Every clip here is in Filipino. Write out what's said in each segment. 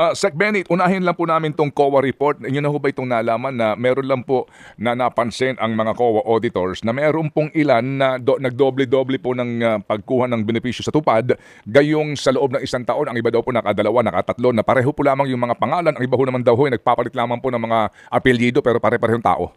Uh, Sec Benny, unahin lang po namin tong COA report. Inyo na ho ba itong nalaman na meron lang po na napansin ang mga COA auditors na meron pong ilan na do, nagdoble-doble po ng uh, pagkuha ng benepisyo sa tupad. Gayong sa loob ng isang taon, ang iba daw po nakadalawa, nakatatlo, na pareho po lamang yung mga pangalan. Ang iba ho naman daw ho, ay nagpapalit lamang po ng mga apelyido pero pare-parehong tao.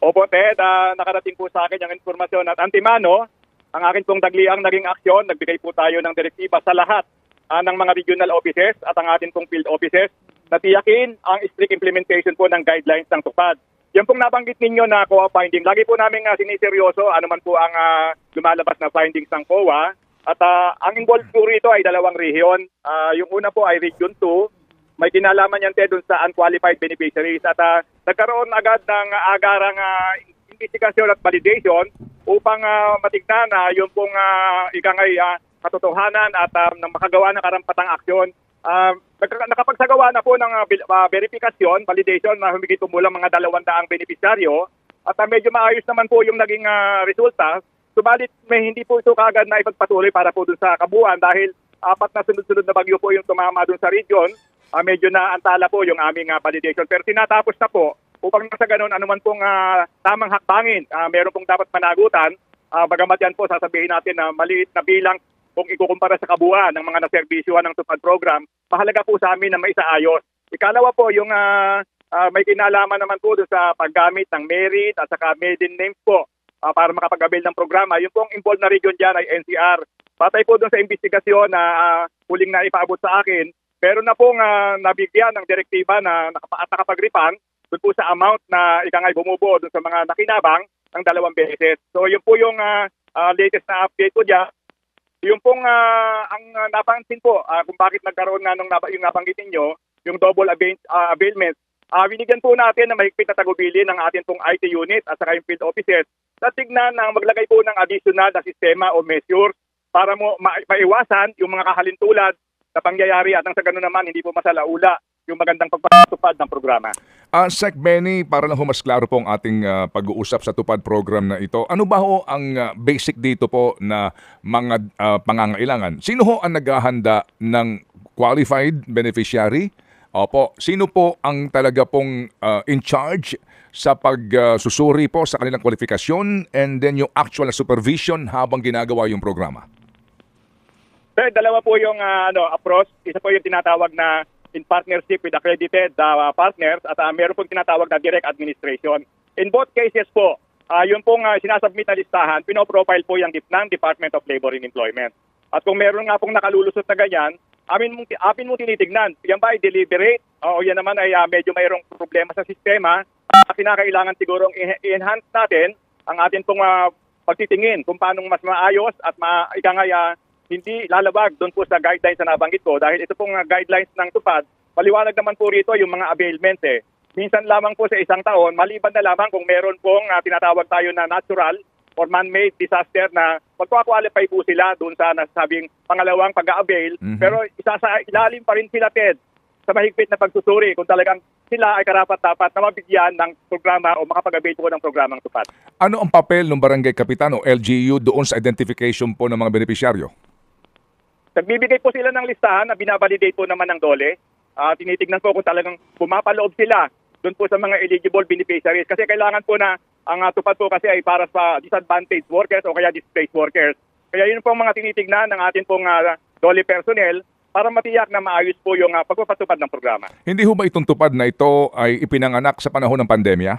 Opo, Ted, ah, nakarating po sa akin yung informasyon at antimano, ang akin pong dagliang naging aksyon, nagbigay po tayo ng direktiba sa lahat ah, ng mga regional offices at ang atin pong field offices na tiyakin ang strict implementation po ng guidelines ng tupad. Yan pong nabanggit ninyo na COA finding. Lagi po namin uh, siniseryoso ano man po ang ah, lumalabas na findings ng COA. At ah, ang involved po rito ay dalawang rehiyon. Ah, yung una po ay Region 2. May kinalaman yan Ted dun sa unqualified beneficiaries. At ah, nagkaroon agad ng ah, agarang uh, investigasyon at validation upang ah, matignan na yung pong uh, ikangay ah, katotohanan at um, ng makagawa ng karampatang aksyon. Um, nagka- nakapagsagawa na po ng uh, uh, verifikasyon, validation na humigit kumulang mga dalawandaang benepisyaryo at uh, medyo maayos naman po yung naging uh, resulta. Subalit may hindi po ito kagad na ipagpatuloy para po dun sa kabuuan dahil apat na sunod-sunod na bagyo po yung tumama dun sa region. Uh, medyo na antala po yung aming uh, validation. Pero tinatapos na po upang sa ganun anuman pong uh, tamang hakbangin, uh, meron pong dapat managutan. Uh, bagamat yan po sasabihin natin na maliit na bilang kung ikukumpara sa kabuuan ng mga naserbisyuhan ng tupad program, mahalaga po sa amin na maisaayos. Ikalawa po, yung ah, ah, may kinalaman naman po sa paggamit ng merit at saka maiden names po ah, para makapag-avail ng programa. Yung pong involved na region dyan ay NCR. Patay po doon sa investigasyon na ah, huling na ipaabot sa akin, meron na pong ah, nabigyan ng direktiba na nakapag-refund doon po sa amount na ikangay bumubuo doon sa mga nakinabang ng dalawang beses. So yun po yung ah, ah, latest na update ko dyan. Yung pong ah, ang napansin po ah, kung bakit nagkaroon nga nung nab- yung nabanggit ninyo, yung double avail, ah, availment, ah, binigyan po natin ng mahigpit na tagubilin ng ating pong IT unit at saka yung field offices na tignan na maglagay po ng additional na sistema o measures para mo ma- maiwasan yung mga kahalintulad na pangyayari at nang sa ganun naman hindi po masalaula yung magandang pagpapatupad ng programa. Ah, Sec Benny, para lang ho mas klaro po ang ating ah, pag-uusap sa tupad program na ito. Ano ba ho ang ah, basic dito po na mga ah, pangangailangan? Sino ho ang naghahanda ng qualified beneficiary? Opo, sino po ang talaga pong ah, in charge sa pagsusuri po sa kanilang kwalifikasyon and then yung actual supervision habang ginagawa yung programa? Sir, dalawa po yung ah, ano, approach. Isa po yung tinatawag na in partnership with accredited ah, partners at uh, meron pong tinatawag na direct administration. In both cases po, ah, yung pong uh, sinasubmit na listahan, pinoprofile po yung ng Department of Labor and Employment. At kung meron nga pong nakalulusot na ganyan, amin mong, amin mong tinitignan. Yan ba ay deliberate? O yan naman ay ah, medyo mayroong problema sa sistema. Uh, kinakailangan sigurong i-enhance natin ang atin pong ah, pagtitingin kung paano mas maayos at ma ikangaya hindi lalabag doon po sa guidelines na nabanggit ko dahil ito pong ah, guidelines ng tupad, maliwanag naman po rito yung mga availments eh. Minsan lamang po sa isang taon, maliban na lamang kung meron pong ah, tinatawag tayo na natural or man-made disaster na magkwa-qualify po sila doon sa nasabing pangalawang pag-avail Mhm. pero isa sa ilalim pa rin sila Ted sa mahigpit na pagsusuri kung talagang sila ay karapat-dapat na mabigyan ng programa o makapag-avail po ng programang tupad. Ano ang papel ng barangay kapitan o LGU doon sa identification po ng mga beneficiaryo? Nagbibigay po sila ng listahan na binabalidate po naman ng DOLE. Ah, tinitignan po kung talagang pumapaloob sila doon po sa mga eligible beneficiaries. Kasi kailangan po na ang ah, tupad po kasi ay para sa disadvantaged workers o kaya displaced workers. Kaya yun po ang mga tinitignan ng ating pong ah, DOLE personnel para matiyak na maayos po yung ah, pagpapatupad ng programa. Hindi ho ba itong tupad na ito ay ipinanganak sa panahon ng pandemya?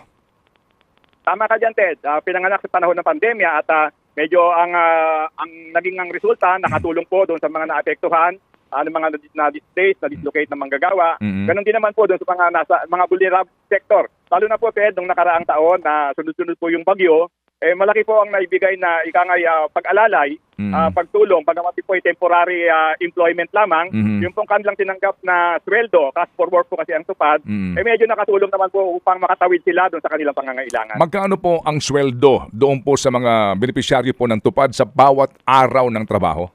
Tama ka dyan, Ted. Ah, pinanganak sa panahon ng pandemya at ah, medyo ang ah, ang naging ang resulta nakatulong po doon sa mga naapektuhan, ano mga na displaced, na dislocate na manggagawa. Mhm. Ganon din naman po doon sa mga nasa mga vulnerable sector. Lalo na po Ted nung nakaraang taon na sunod-sunod po yung bagyo, eh malaki po ang naibigay na ikangay ah, pag-alalay, Mhm. ah, pagtulong, bagamat po ay temporary ah, employment lamang, Mhm. yung pong kanilang tinanggap na sweldo, cash for work po kasi ang tupad, Mhm. eh medyo nakatulong naman po upang makatawid sila doon sa kanilang pangangailangan. Magkano po ang sweldo doon po sa mga beneficiaryo po ng tupad sa bawat araw ng trabaho?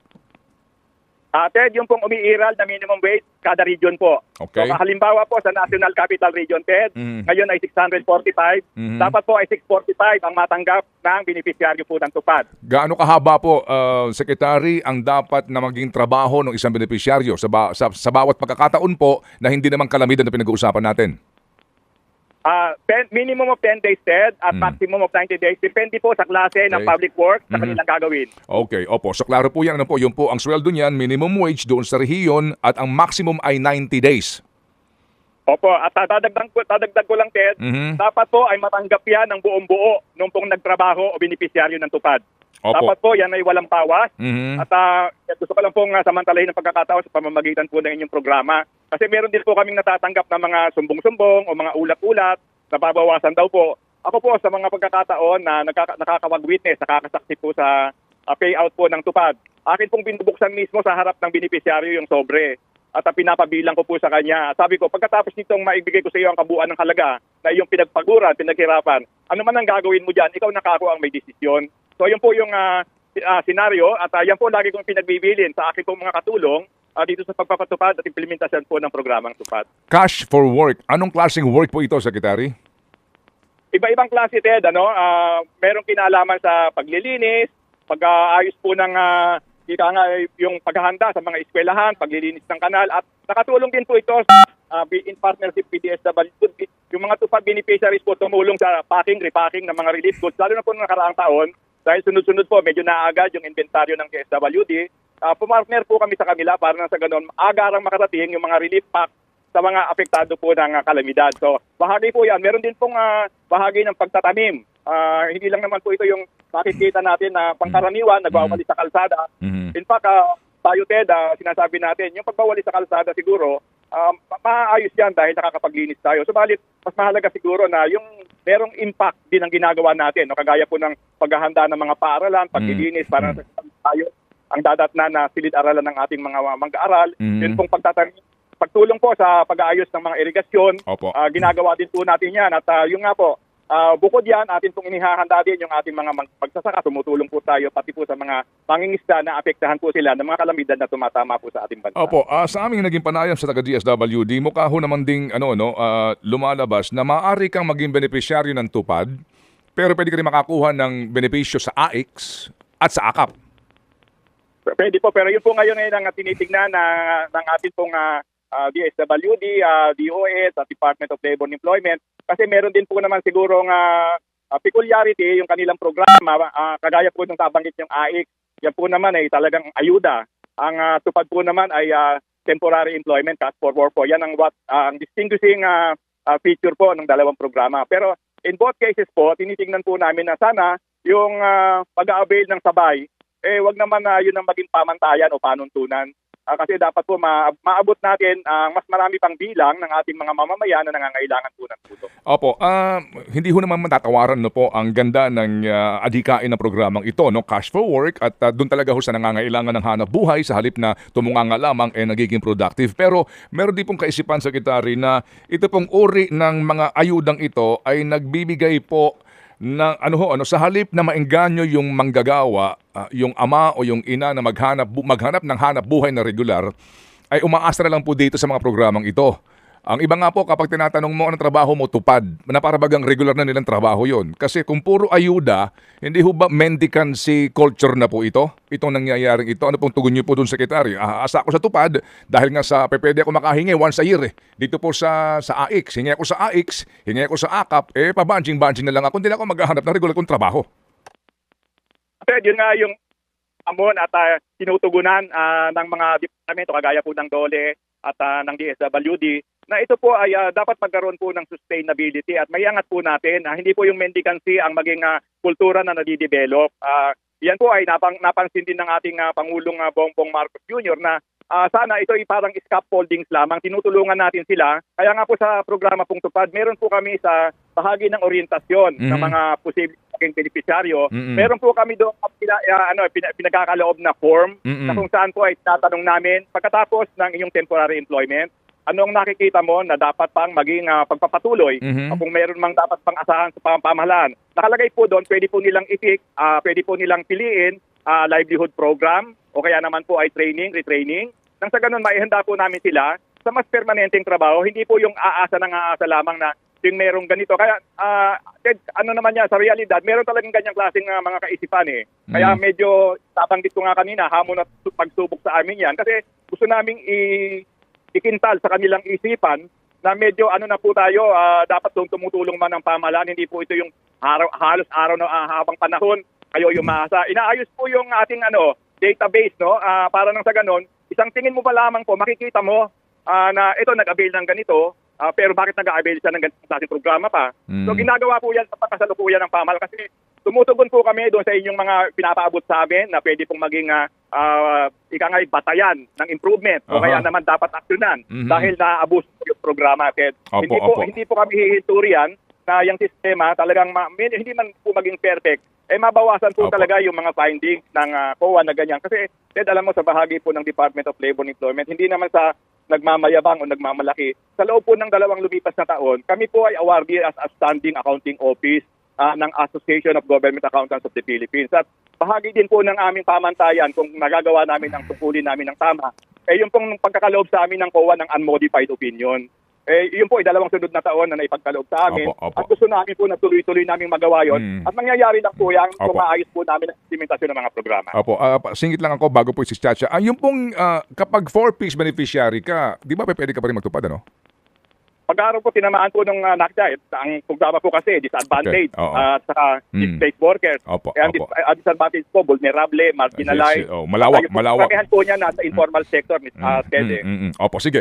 Ah, Ted, yung pong umiiral na minimum wage kada region po. Okay. So, halimbawa po sa National Capital Region, Ted, Mhm. ngayon ay 645. Mhm. Dapat po ay 645 ang matanggap ng beneficiaryo po ng tupad. Gaano kahaba po, uh, Secretary, ang dapat na maging trabaho ng isang benepisyaryo sa, ba- sa, sa bawat pagkakataon po na hindi naman kalamidad na pinag-uusapan natin? Ah, 10 minimum of 10 days, Ted, at Mhm. maximum of 90 days. Depende po sa klase ng Okay. public work sa Mhm. kanilang gagawin. Okay, opo. So klaro po yan. Ano po, yung po ang sweldo niyan, minimum wage doon sa rehiyon at ang maximum ay 90 days. Opo, at dadagdag ko, dadagdag ko lang, Ted, Mhm. dapat po ay matanggap yan ng buong buo nung pong nagtrabaho o beneficiaryo ng tupad. Opo. Dapat po yan ay walang pawas. Mhm. At ah, gusto ko lang pong uh, samantalahin ng pagkakataon sa pamamagitan po ng inyong programa. Kasi meron din po kaming natatanggap na mga sumbong-sumbong o mga ulat-ulat na babawasan daw po. Ako po sa mga pagkakataon na nakaka- nakakawag-witness, nakakasaksi po sa ah, payout po ng tupad. Akin pong binubuksan mismo sa harap ng beneficiaryo yung sobre at pinapabilang ko po sa kanya. Sabi ko, pagkatapos nitong maibigay ko sa iyo ang kabuuan ng halaga na iyong pinagpaguran, pinaghirapan, ano man ang gagawin mo dyan, ikaw nakako ang may desisyon. So yun po yung si- ah, senaryo at ah, yan po lagi kong pinagbibilin sa akin pong mga katulong ah, dito sa pagpapatupad at implementasyon po ng programang tupad. Cash for work. Anong klaseng work po ito, Secretary? Iba-ibang klase, Ted. Ano? Ah, merong kinalaman sa paglilinis, pag-aayos po ng ah, ika nga, yung paghahanda sa mga eskwelahan, paglilinis ng kanal, at nakatulong din po ito ah, be- in partnership PDSW. Yung mga tupad beneficiaries po tumulong sa packing, repacking ng mga relief goods, lalo na po noong nakaraang taon, dahil sunod-sunod po, medyo naagad yung inventaryo ng KSWD. Uh, pumartner po kami sa kanila para na sa ganun, agarang makarating yung mga relief pack sa mga apektado po ng ah, kalamidad. So, bahagi po yan. Meron din pong ah, bahagi ng pagtatanim. Ah, hindi lang naman po ito yung makikita natin na pangkaraniwan, nagwawali sa kalsada. Mhm. In fact, ah, tayo, Ted, ah, sinasabi natin, yung pagbawali sa kalsada siguro, um, ma- maayos yan dahil nakakapaglinis tayo. Subalit, mas mahalaga siguro na yung merong impact din ang ginagawa natin. No? Kagaya po ng paghahanda ng mga paaralan, paglilinis, para sa tayo ang dadatnan na silid-aralan ng ating mga mag-aaral. Mhm. Yun pong pagtatanim. Pagtulong po sa pag-aayos ng mga irigasyon, Opo. Ah, ginagawa din po natin yan. At ah, yung nga po, ah, bukod yan, atin pong inihahanda din yung ating mga magsasaka. Tumutulong po tayo pati po sa mga mangingisda na apektahan po sila ng mga kalamidad na tumatama po sa ating bansa. Opo, ah, sa aming naging panayam sa taga-DSWD, mukha ho naman ding ano, no, ah, lumalabas na maaari kang maging benepisyaryo ng tupad, pero pwede ka rin makakuha ng benepisyo sa AIX at sa AKAP. Pwede po, pero yun po ngayon ngayon ang tinitignan na, ng ating pong ah, ah, DSWD, ah, DOS, at Department of Labor and Employment. Kasi meron din po naman siguro nga ah, peculiarity yung kanilang programa, ah, kagaya po ng tabanggit yung AIC, yan po naman ay talagang ayuda. Ang ah, tupad po naman ay ah, temporary employment cash for work po. Yan ang what ah, ang distinguishing ah, ah, feature po ng dalawang programa. Pero in both cases po, tinitingnan po namin na sana yung ah, pag-avail ng sabay eh wag naman na yun ang maging pamantayan o panuntunan. Ah, kasi dapat po ma- maabot natin ang mas marami pang bilang ng ating mga mamamayan na nangangailangan po ng tulong. Opo, ah, hindi ho naman matatawaran no po ang ganda ng ah, adhikain ng programang ito, no? Cash for work at ah, doon talaga ho sa nangangailangan ng hanap buhay sa halip na tumunganga lamang eh nagiging productive. Pero meron din pong kaisipan Secretary na ito pong uri ng mga ayudang ito ay nagbibigay po ng ano ho ano sa halip na maengganyo yung manggagawa, ah, yung ama o yung ina na maghanap maghanap ng hanap buhay na regular ay umaasa na lang po dito sa mga programang ito. Ang iba nga po kapag tinatanong mo anong trabaho mo tupad, na para bagang regular na nilang trabaho yon. Kasi kung puro ayuda, hindi ho ba mendicancy culture na po ito? Itong nangyayaring ito. Ano pong tugon niyo po doon, Secretary? Ah, asa ako sa tupad dahil nga sa PPD ako makahingi once a year eh. Dito po sa sa AX. Hingi ako sa AX, hingi ako sa AKAP, eh pabanjing-banjing na lang ako. Hindi na ako maghahanap ng regular kong trabaho. At yun nga yung amon at ah, tinutugunan ah, ng mga departamento kagaya po ng DOLE at ah, ng DSWD na ito po ay ah, dapat magkaroon po ng sustainability at may angat po natin na hindi po yung mendicancy ang maging ah, kultura na nadidevelop. Ah, yan po ay napang, napansin din ng ating ah, Pangulong ah, Bongbong Marcos Jr. na ah, sana ito ay parang scaffoldings lamang, tinutulungan natin sila. Kaya nga po sa programa pong tupad, meron po kami sa bahagi ng orientasyon ng Mhm. mga posibleng maging beneficiaryo. Mhm. Meron po kami doon pina, ah, ano, pina, pinagkakaloob na form Mm-mm. na kung saan po ay tatanong namin pagkatapos ng iyong temporary employment, anong nakikita mo na dapat pang maging ah, pagpapatuloy Mhm. o kung meron mang dapat pang asahan sa pam- pamahalaan. Nakalagay po doon, pwede po nilang itik, ah, pwede po nilang piliin ah, livelihood program o kaya naman po ay training, retraining. Nang sa ganun, maihanda po namin sila sa mas permanenteng trabaho, hindi po yung aasa ng aasa lamang na yung merong ganito. Kaya, ah, Ted, ano naman yan, sa realidad, meron talagang ganyang klaseng ah, mga kaisipan eh. Kaya Mm. medyo, tabanggit ko nga kanina, hamon at pagsubok sa amin yan. Kasi gusto naming i- ikintal sa kanilang isipan na medyo ano na po tayo, ah, dapat tum- tumutulong man ng pamahalaan. Hindi po ito yung araw, halos araw na ah, habang panahon kayo yung maasa. Inaayos po yung ating ano database no Ah, para nang sa ganon, isang tingin mo pa lamang po makikita mo ah, na ito nag-avail ng ganito ah, pero bakit nag-avail siya ng ganitong klaseng programa pa? So Mm. ginagawa po yan sa pagkasalukuyan ng pamahalaan kasi tumutugon po kami doon sa inyong mga pinapaabot sa amin na pwede pong maging uh, ika nga batayan ng improvement o Aha. kaya naman dapat aksyonan Mhm. dahil naabos po yung programa. Ted. Opo, hindi po opo. hindi po kami hihinturian na yung sistema talagang ma- hindi man po maging perfect eh mabawasan po Opo. talaga yung mga findings ng uh, COA na ganyan. Kasi Ted, alam mo sa bahagi po ng Department of Labor and Employment, hindi naman sa nagmamayabang o nagmamalaki. Sa loob po ng dalawang lumipas na taon, kami po ay awardee as outstanding accounting office ah, ng Association of Government Accountants of the Philippines. At bahagi din po ng aming pamantayan kung nagagawa namin ang tungkulin namin ng tama, eh yung pong pagkakaloob sa amin ng COA ng unmodified opinion. Eh, yun po ay dalawang sunod na taon na naipagkaloob sa amin. Opo, opo. At gusto namin po na tuloy-tuloy namin magawa yun. Mm. At mangyayari lang po yan kung maayos po namin ang implementasyon ng mga programa. Opo, pa- singit lang ako bago po si Chacha. Ah, yung pong ah, kapag four-piece beneficiary ka, di ba pwede ka pa rin magtupad, ano? Pag-araw po tinamaan po ng uh, NACDA, eh, ang programa po kasi disadvantage Okay, oo. at saka Mm. displaced workers. Opo, Kaya opo. dis- ang disadvantage po, vulnerable, marginalized. Yes, yes. Oh, malawak, malawak. karamihan po niya nasa informal sector, Ms. Mm, uh, mm, mm, mm. Opo, sige.